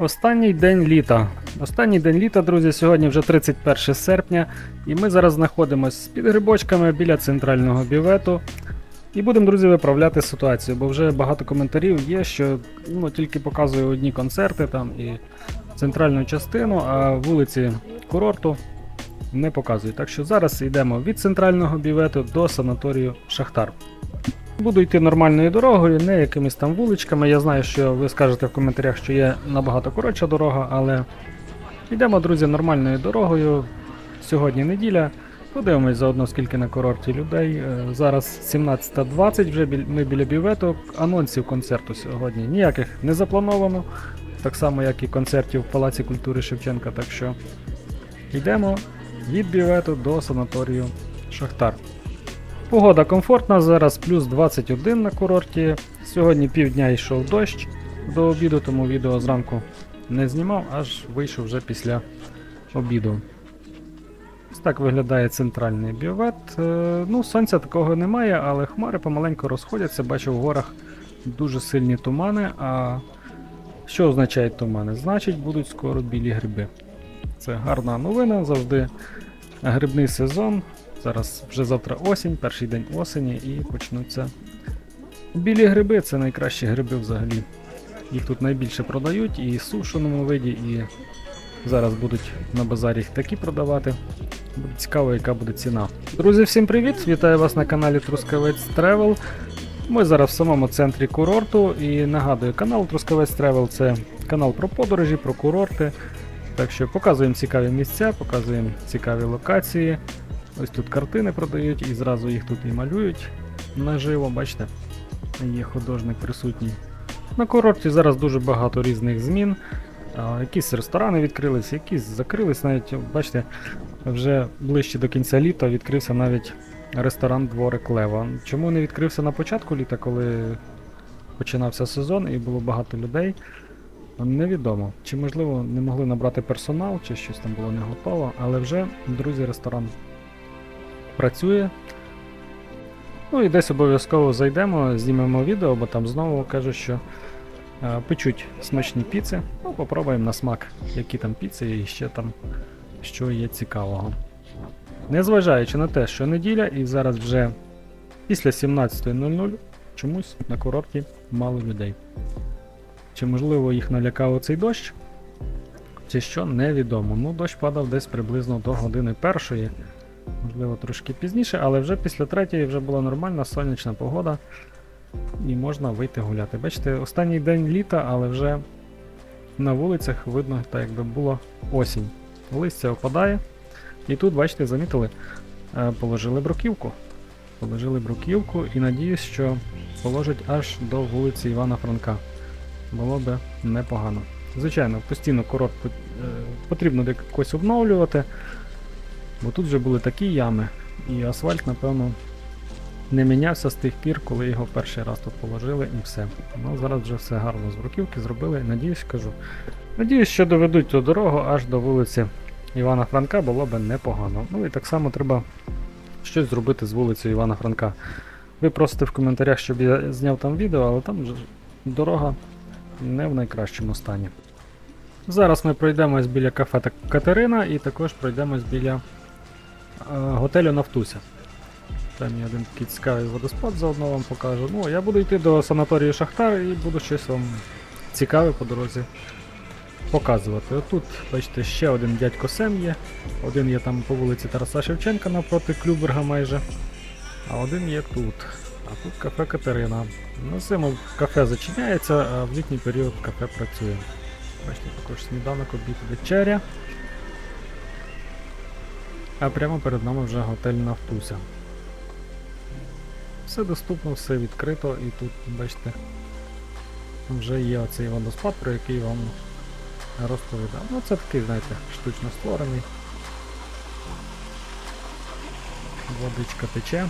Останній день літа. Останній день літа, друзі, сьогодні вже 31 серпня, і ми зараз знаходимося під грибочками біля центрального бювету. І будемо, друзі, виправляти ситуацію, бо вже багато коментарів є, що ну, тільки показую одні концерти там і центральну частину, а вулиці курорту не показують. Так що зараз йдемо від центрального бювету до санаторію Шахтар. Буду йти нормальною дорогою, не якимись там вуличками. Я знаю, що ви скажете в коментарях, що є набагато коротша дорога, але йдемо, друзі, нормальною дорогою. Сьогодні неділя. Подивимось заодно, скільки на курорті людей. Е, Зараз 17.20, вже ми біля бювету. Анонсів концерту сьогодні ніяких не заплановано. Так само, як і концертів в Палаці культури Шевченка. Так що йдемо від бювету до санаторію Шахтар. Погода комфортна, зараз плюс 21 на курорті. Сьогодні півдня йшов дощ до обіду, тому відео зранку не знімав, аж вийшов вже після обіду. Ось так виглядає центральний бювет. Е, Ну, сонця такого немає, але хмари помаленьку розходяться. Бачу в горах дуже сильні тумани. А що означають тумани? Значить, будуть скоро білі гриби. Це гарна новина, завжди грибний сезон. Зараз вже завтра осінь, перший день осені, і почнуться білі гриби це найкращі гриби взагалі. Їх тут найбільше продають і в сушеному виді, і зараз будуть на базарі їх такі продавати. Буде цікаво, яка буде ціна. Друзі, всім привіт! Вітаю вас на каналі Трускавець Travel. Ми зараз в самому центрі курорту і нагадую, канал Трускавець Travel це канал про подорожі, про курорти. Так що показуємо цікаві місця, показуємо цікаві локації. Ось тут картини продають і зразу їх тут і малюють наживо, бачите, є художник присутній. На курорті зараз дуже багато різних змін. Якісь ресторани відкрились, якісь закрились, навіть, бачите, вже ближче до кінця літа відкрився навіть ресторан Дворик Лева. Чому не відкрився на початку літа, коли починався сезон і було багато людей? Невідомо. Чи можливо не могли набрати персонал, чи щось там було не готово, але вже, друзі, ресторан працює. Ну і десь обов'язково зайдемо, знімемо відео, бо там знову кажуть, що е, печуть смачні піци. Ну, попробуємо на смак, які там піци і ще там що є цікавого. Незважаючи на те, що неділя, і зараз вже після 17.00 чомусь на курорті мало людей. Чи можливо їх налякав оцей дощ? Чи що, невідомо. Ну, дощ падав десь приблизно до години першої можливо, трошки пізніше, але вже після третьої вже була нормальна сонячна погода і можна вийти гуляти. Бачите, останній день літа, але вже на вулицях видно, так якби було осінь. Листя опадає. І тут, бачите, замітили, е, положили бруківку. Положили бруківку і надіюсь, що положать аж до вулиці Івана Франка. Було би непогано. Звичайно, постійно курорт е, потрібно якось обновлювати. Бо тут вже були такі ями, і асфальт, напевно, не мінявся з тих пір, коли його перший раз тут положили і все. Ну, зараз вже все гарно з бруківки зробили. Надіюсь, кажу. Надіюсь, що доведуть ту дорогу аж до вулиці Івана Франка було би непогано. Ну і так само треба щось зробити з вулицею Івана Франка. Ви просите в коментарях, щоб я зняв там відео, але там дорога не в найкращому стані. Зараз ми пройдемось біля кафе Катерина і також пройдемось біля готелю Нафтуся. Там є один такий цікавий водоспад, заодно вам покажу. Ну, я буду йти до санаторію Шахтар і буду щось вам цікаве по дорозі показувати. Отут, бачите, ще один дядько Сем є. Один є там по вулиці Тараса Шевченка навпроти Клюберга майже. А один є тут. А тут кафе Катерина. На зиму кафе зачиняється, а в літній період кафе працює. Бачите, також сніданок, обід, вечеря. А прямо перед нами вже готель Нафтуся. Все доступно, все відкрито і тут, бачите, вже є оцей водоспад, про який вам розповідав. Ну це такий, знаєте, штучно створений. Водичка тече.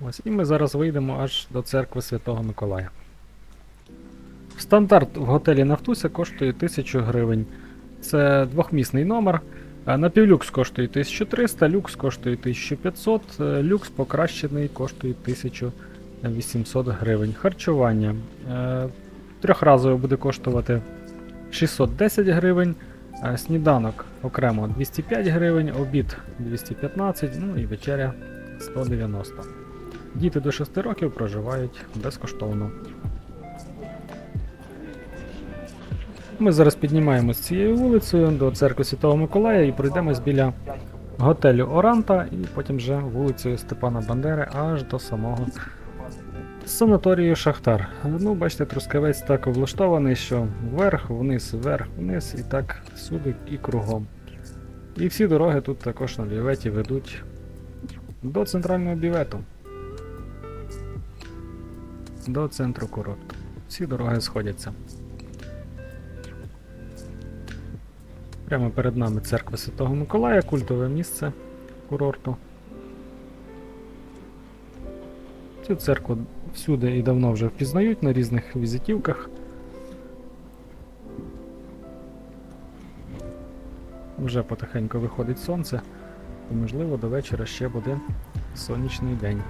Ось, і ми зараз вийдемо аж до церкви Святого Миколая. Стандарт в готелі Нафтуся коштує 1000 гривень. Це двохмісний номер. Напівлюкс коштує 1300, люкс коштує 1500, е, люкс покращений коштує 1800 гривень. Харчування. Е, Трьохразове буде коштувати 610 гривень. е, Сніданок окремо 205 гривень, обід 215, ну і вечеря 190. Діти до 6 років проживають безкоштовно. Ми зараз піднімаємось цією вулицею до церкви Святого Миколая і пройдемось біля готелю Оранта і потім вже вулицею Степана Бандери аж до самого санаторію Шахтар. Ну, бачите, трускавець так облаштований, що вверх, вниз, вверх, вниз, і так всюди і кругом. І всі дороги тут також на бюветі ведуть до центрального бювету. До центру курорту. Всі дороги сходяться. Прямо перед нами церква Святого Миколая, культове місце курорту. Цю церкву всюди і давно вже впізнають на різних візитівках. Вже потихеньку виходить сонце, і можливо до вечора ще буде сонячний день.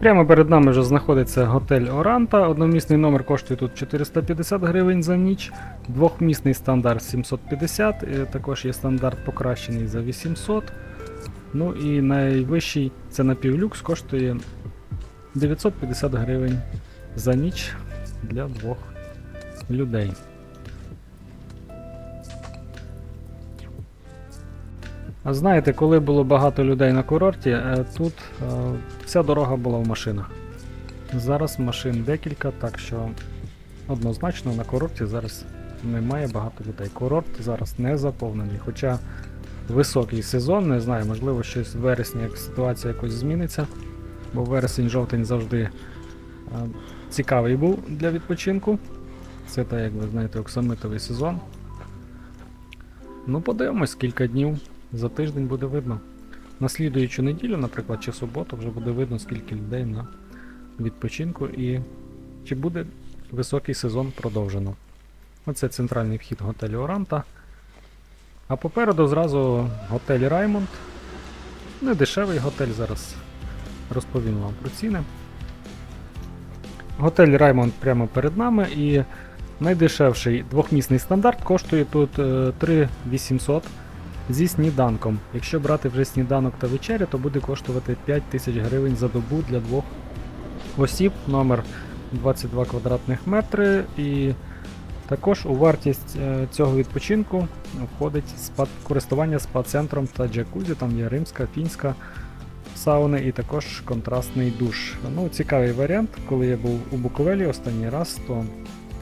Прямо перед нами вже знаходиться готель Оранта. Одномісний номер коштує тут 450 гривень за ніч, двохмісний стандарт 750, е, також є стандарт покращений за 800. Ну і найвищий це напівлюкс коштує 950 гривень за ніч для двох людей. Знаєте, коли було багато людей на курорті, е, тут е, вся дорога була в машинах. Зараз машин декілька, так що однозначно на курорті зараз немає багато людей. Курорт зараз не заповнений. Хоча високий сезон, не знаю, можливо, щось в вересні, як ситуація якось зміниться. Бо вересень-жовтень завжди е, цікавий був для відпочинку. Це так, як ви знаєте, оксамитовий сезон. Ну, подивимось, кілька днів за тиждень буде видно. На слідуючу неділю, наприклад, чи суботу, вже буде видно, скільки людей на відпочинку і чи буде високий сезон продовжено. Оце центральний вхід готелю Оранта. А попереду зразу готель Раймонд. Не дешевий готель зараз. Розповім вам про ціни. Готель Раймонд прямо перед нами і найдешевший двохмісний стандарт коштує тут е, 3800 зі сніданком. Якщо брати вже сніданок та вечеря, то буде коштувати 5000 гривень за добу для двох осіб, номер 22 квадратних метри. І також у вартість е, цього відпочинку входить спа, користування спа-центром та джакузі, там є римська, фінська сауни і також контрастний душ. Ну, цікавий варіант, коли я був у Буковелі останній раз, то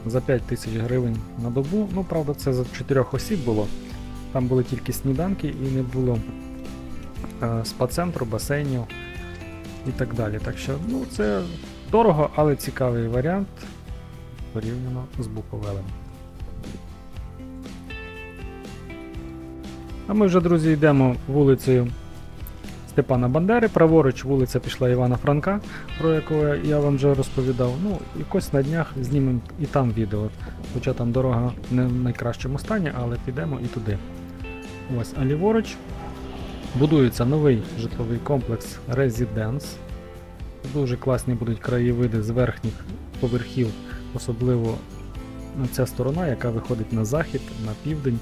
за 5 тисяч гривень на добу, ну правда, це за 4 осіб було. Там були тільки сніданки і не було е, спа-центру, басейнів і так далі. Так що, ну, це дорого, але цікавий варіант порівняно з Буковелем. А ми вже, друзі, йдемо вулицею Степана Бандери. Праворуч вулиця пішла Івана Франка, про якого я вам вже розповідав. Ну, якось на днях знімемо і там відео. Хоча там дорога не в найкращому стані, але підемо і туди. Ось, а ліворуч будується новий житловий комплекс Residence. Дуже класні будуть краєвиди з верхніх поверхів, особливо ця сторона, яка виходить на захід, на південь.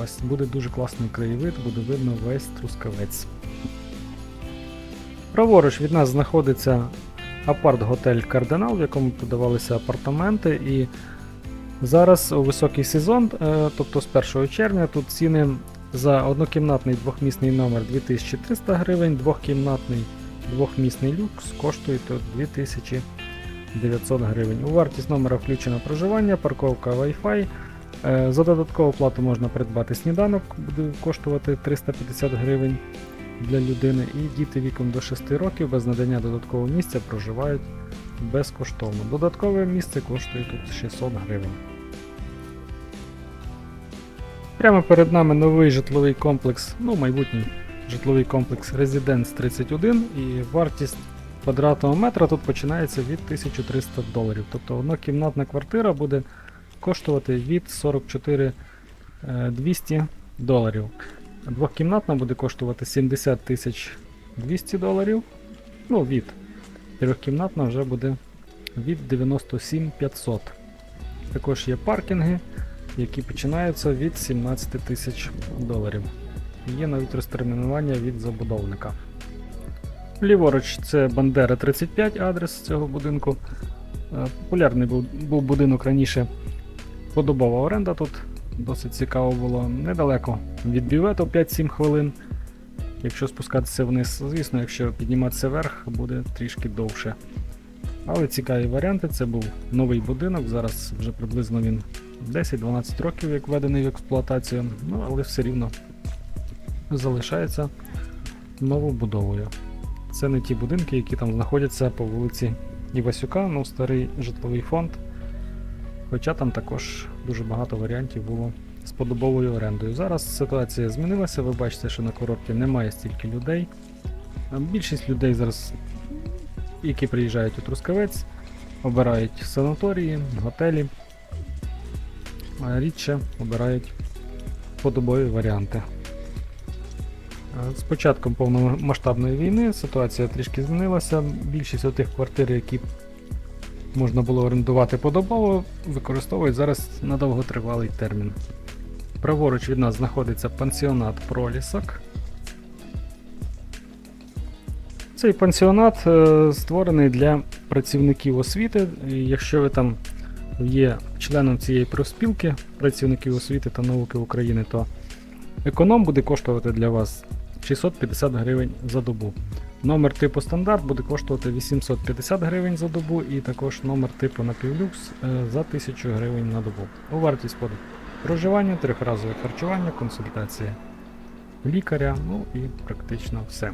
Ось, буде дуже класний краєвид, буде видно весь трускавець. Праворуч від нас знаходиться апарт-готель Кардинал, в якому подавалися апартаменти. І зараз високий сезон, е, тобто з 1 червня, тут ціни за однокімнатний двохмісний номер 2300 гривень, двохкімнатний двохмісний люкс коштує тут 2900 гривень. У вартість номера включено проживання, парковка Wi-Fi. Е, За додаткову плату можна придбати сніданок, буде коштувати 350 гривень для людини. І діти віком до 6 років без надання додаткового місця проживають безкоштовно. Додаткове місце коштує тут 600 гривень. Прямо перед нами новий житловий комплекс, ну майбутній житловий комплекс Residence 31 і вартість квадратного метра тут починається від 1300 доларів. Тобто однокімнатна квартира буде коштувати від 44 е, 200 доларів. Двохкімнатна буде коштувати 70 тисяч 200 доларів. Ну, від. Трьохкімнатна вже буде від 97 500. Також є паркінги, які починаються від 17 тисяч доларів. Є навіть розтермінування від забудовника. Ліворуч це Бандера 35 адрес цього будинку. Е, Популярний був, був будинок раніше. Подобова оренда тут. Досить цікаво було. Недалеко від бювету 5-7 хвилин. Якщо спускатися вниз, звісно, якщо підніматися вверх, буде трішки довше. Але цікаві варіанти. Це був новий будинок. Зараз вже приблизно він 10-12 років, як введений в експлуатацію. Ну, але все рівно залишається новобудовою. Це не ті будинки, які там знаходяться по вулиці Івасюка, ну старий житловий фонд. Хоча там також дуже багато варіантів було з подобовою орендою. Зараз ситуація змінилася, ви бачите, що на курорті немає стільки людей. Більшість людей зараз, які приїжджають у Трускавець, обирають санаторії, готелі, а рідше обирають подобові варіанти. З початком повномасштабної війни ситуація трішки змінилася. Більшість тих квартир, які можна було орендувати подобово, використовують зараз на довготривалий термін. Праворуч від нас знаходиться пансіонат Пролісок. Цей пансіонат е, створений для працівників освіти. Якщо ви там є членом цієї профспілки працівників освіти та науки України, то економ буде коштувати для вас 650 гривень за добу. Номер типу стандарт буде коштувати 850 гривень за добу, і також номер типу напівлюкс е, за 1000 гривень на добу. У вартість входить проживання, трьохразове харчування, консультація лікаря, ну і практично все.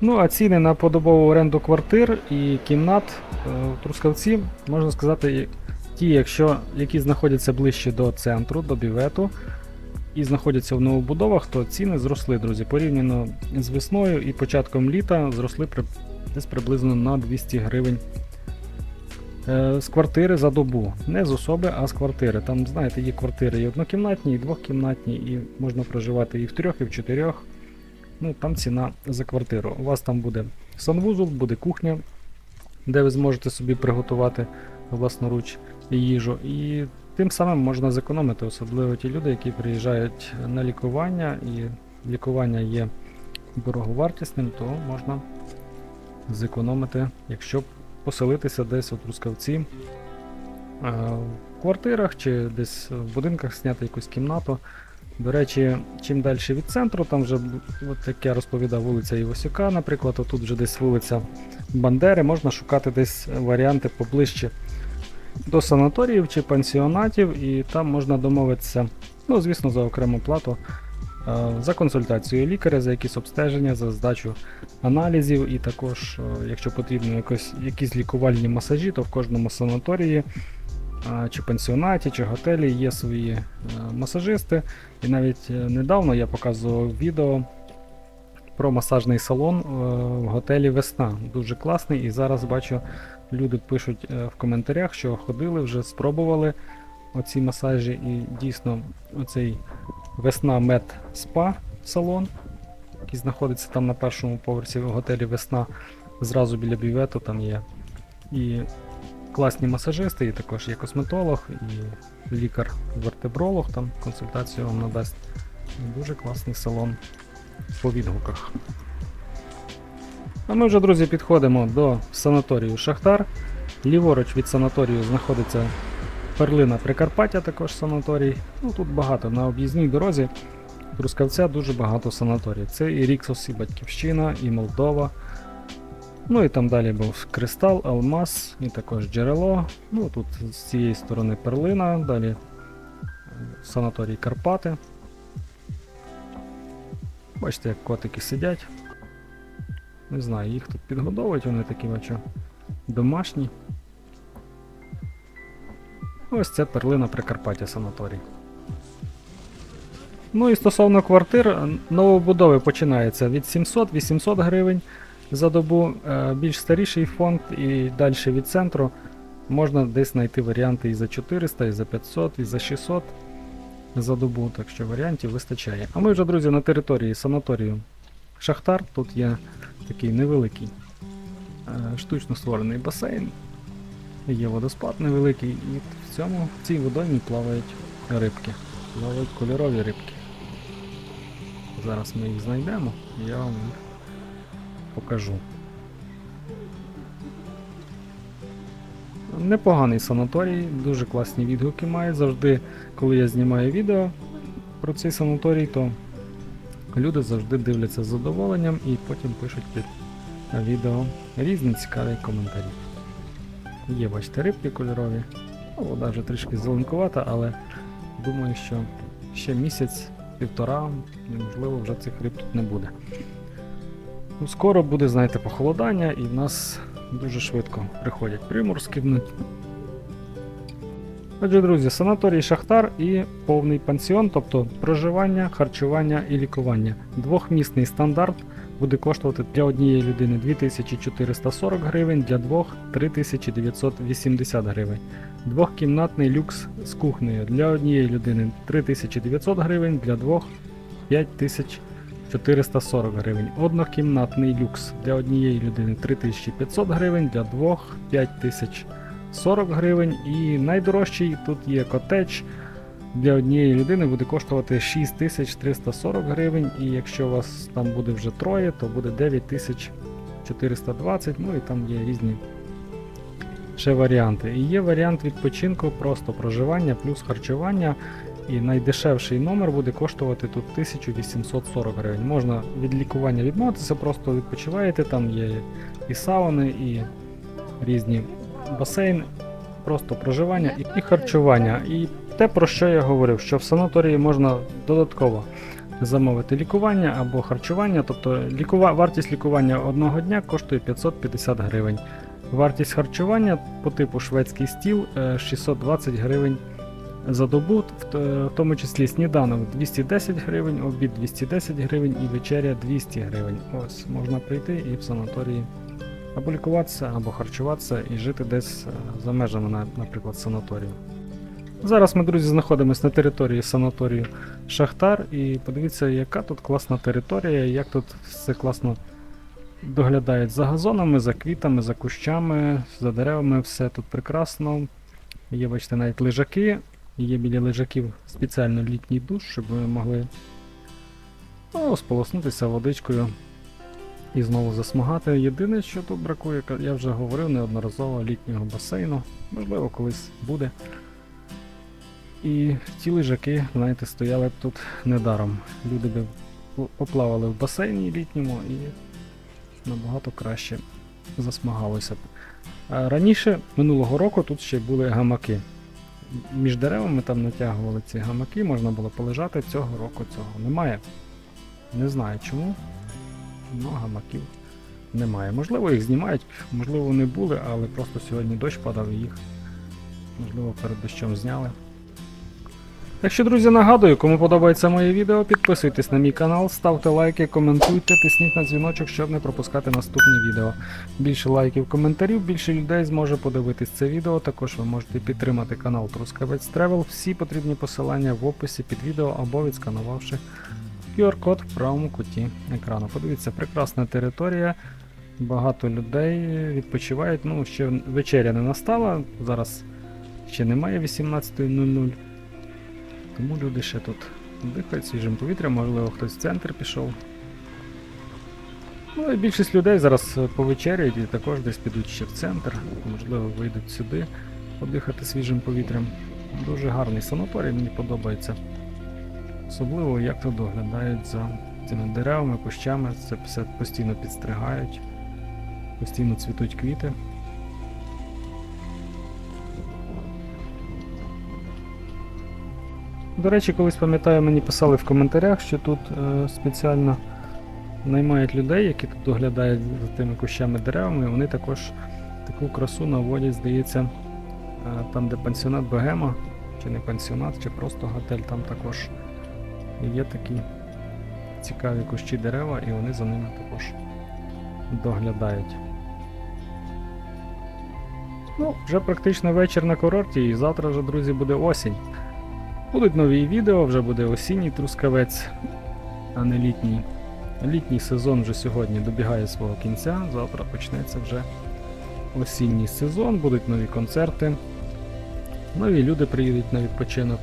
Ну, а ціни на подобову оренду квартир і кімнат е, в Трускавці, можна сказати, ті, якщо які знаходяться ближче до центру, до бівету, і знаходяться в новобудовах, то ціни зросли, друзі. Порівняно з весною і початком літа зросли при, десь приблизно на 200 гривень з квартири за добу. Не з особи, а з квартири. Там, знаєте, є квартири і однокімнатні, і двохкімнатні, і можна проживати і в трьох, і в чотирьох. Ну, там ціна за квартиру. У вас там буде санвузол, буде кухня, де ви зможете собі приготувати власноруч їжу. І тим самим можна зекономити, особливо ті люди, які приїжджають на лікування, і лікування є дороговартісним, то можна зекономити, якщо поселитися десь у Трускавці е, в квартирах чи десь в будинках зняти якусь кімнату. До речі, чим далі від центру, там вже, от як я розповідав, вулиця Івасюка, наприклад, тут вже десь вулиця Бандери, можна шукати десь варіанти поближче до санаторіїв чи пансіонатів, і там можна домовитися, ну, звісно, за окрему плату, за консультацією лікаря, за якісь обстеження, за здачу аналізів, і також, е, якщо потрібно якось, якісь лікувальні масажі, то в кожному санаторії. Чи пансіонаті, чи готелі є свої е, масажисти. І навіть е, недавно я показував відео про масажний салон е, в готелі Весна. Дуже класний. І зараз бачу, люди пишуть е, в коментарях, що ходили, вже спробували оці масажі. І дійсно оцей Весна Мед Спа салон, який знаходиться там на першому поверсі в готелі Весна, зразу біля бювету там є. І класні масажисти, і також є косметолог, і лікар-вертебролог, там консультацію вам надасть. Дуже класний салон по відгуках. А ми вже, друзі, підходимо до санаторію Шахтар. Ліворуч від санаторію знаходиться перлина Прикарпаття, також санаторій. Ну тут багато на об'їзній дорозі. Трускавця дуже багато санаторій. Це і Ріксос, і Батьківщина, і Молдова. Ну і там далі був Кристал, Алмаз, і також джерело. Ну тут з цієї сторони перлина, далі е, санаторій Карпати. Бачите, як котики сидять. Не знаю, їх тут підгодовують, вони такі бачу домашні. Ось це перлина Прикарпаття санаторій. Ну і стосовно квартир, новобудови починаються від 700-800 гривень. за добу. Е, Більш старіший фонд і далі від центру можна десь знайти варіанти і за 400, і за 500, і за 600 за добу, так що варіантів вистачає. А ми вже, друзі, на території санаторію Шахтар. Тут є такий невеликий е, штучно створений басейн. Є водоспад невеликий, і в цьому в цій водоймі плавають рибки. Плавають кольорові рибки. Зараз ми їх знайдемо, і я вам їх покажу. Непоганий санаторій, дуже класні відгуки має. Завжди, коли я знімаю відео про цей санаторій, то люди завжди дивляться з задоволенням і потім пишуть під відео різні цікаві коментарі. Є, бачите, рибки кольорові. Ну, вода вже трішки зеленкувата, але думаю, що ще місяць, півтора, можливо, вже цих риб тут не буде. Ну, скоро буде, знаєте, похолодання, і в нас дуже швидко приходять приморські вночі. Отже, друзі, санаторій Шахтар і повний пансіон, тобто проживання, харчування і лікування. Двохмісний стандарт буде коштувати для однієї людини 2440 гривень, для двох 3980 гривень. Двохкімнатний люкс з кухнею для однієї людини 3900 гривень, для двох 5440 гривень. Однокімнатний люкс для однієї людини 3500 гривень, для двох 5040 гривень. І найдорожчий тут є котедж. Для однієї людини буде коштувати 6340 гривень, і якщо у вас там буде вже троє, то буде 9420, ну і там є різні ще варіанти. І є варіант відпочинку, просто проживання плюс харчування. І найдешевший номер буде коштувати тут 1840 гривень. Можна від лікування відмовитися, просто відпочиваєте, там є і сауни, і різні басейни, просто проживання і, харчування. І те, про що я говорив, що в санаторії можна додатково замовити лікування або харчування, тобто лікува... вартість лікування одного дня коштує 550 гривень. Вартість харчування по типу шведський стіл е, 620 гривень за добу, в тому числі сніданок 210 гривень, обід 210 гривень і вечеря 200 гривень. Ось можна прийти і в санаторії або лікуватися, або харчуватися і жити десь е, за межами, наприклад, санаторію. Зараз ми, друзі, знаходимося на території санаторію Шахтар, і подивіться, яка тут класна територія, як тут все класно доглядають за газонами, за квітами, за кущами, за деревами, все тут прекрасно. Є, бачите, навіть лежаки, є біля лежаків спеціально літній душ, щоб ви могли ну, сполоснутися водичкою і знову засмагати. Єдине, що тут бракує, я вже говорив неодноразово літнього басейну, можливо, колись буде. І ті лежаки, знаєте, стояли б тут недаром. Люди по- поплавали в басейні літньому і набагато краще засмагалося б. Раніше, минулого року, тут ще були гамаки. Між деревами там натягували ці гамаки, можна було полежати. Цього року цього немає. Не знаю чому. Ну, гамаків немає. Можливо, їх знімають, можливо, вони були, але просто сьогодні дощ падав і їх, можливо, перед дощом зняли. Так що, друзі, нагадую, кому подобається моє відео, підписуйтесь на мій канал, ставте лайки, коментуйте, тисніть на дзвіночок, щоб не пропускати наступні відео. Більше лайків, коментарів, більше людей зможе подивитись це відео. Також ви можете підтримати канал Трускавець Travel. Всі потрібні посилання в описі під відео або відсканувавши QR-код в правому куті екрану. Подивіться, прекрасна територія. Багато людей відпочивають. Ну, ще вечеря не настала. Зараз ще немає 18.00. Тому люди ще тут дихають свіжим повітрям, можливо, хтось в центр пішов. Ну і більшість людей зараз е, повечеряють і також десь підуть ще в центр, можливо, вийдуть сюди подихати свіжим повітрям. Дуже гарний санаторій, мені подобається. Особливо як тут доглядають за цими деревами, кущами, це все постійно підстригають, постійно цвітуть квіти. До речі, колись пам'ятаю, мені писали в коментарях, що тут е, спеціально наймають людей, які тут доглядають за тими кущами деревами, і вони також таку красу наводять, здається, е, там, де пансіонат Богема, чи не пансіонат, чи просто готель, там також є такі цікаві кущі дерева, і вони за ними також доглядають. Ну, вже практично вечір на курорті, і завтра вже, друзі, буде осінь. Будуть нові відео, вже буде осінній трускавець, а не літній. Літній сезон вже сьогодні добігає свого кінця, завтра почнеться вже осінній сезон, будуть нові концерти. Нові люди приїдуть на відпочинок.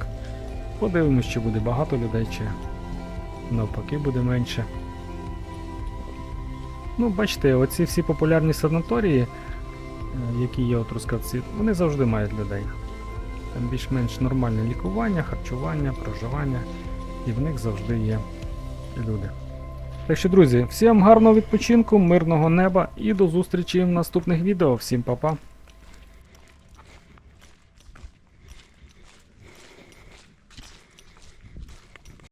Подивимось, чи буде багато людей, чи навпаки буде менше. Ну, бачите, оці всі популярні санаторії, е, які є у Трускавці, вони завжди мають людей. Там більш-менш нормальне лікування, харчування, проживання, і в них завжди є люди. Так що, друзі, всім гарного відпочинку, мирного неба і до зустрічі в наступних відео. Всім па-па!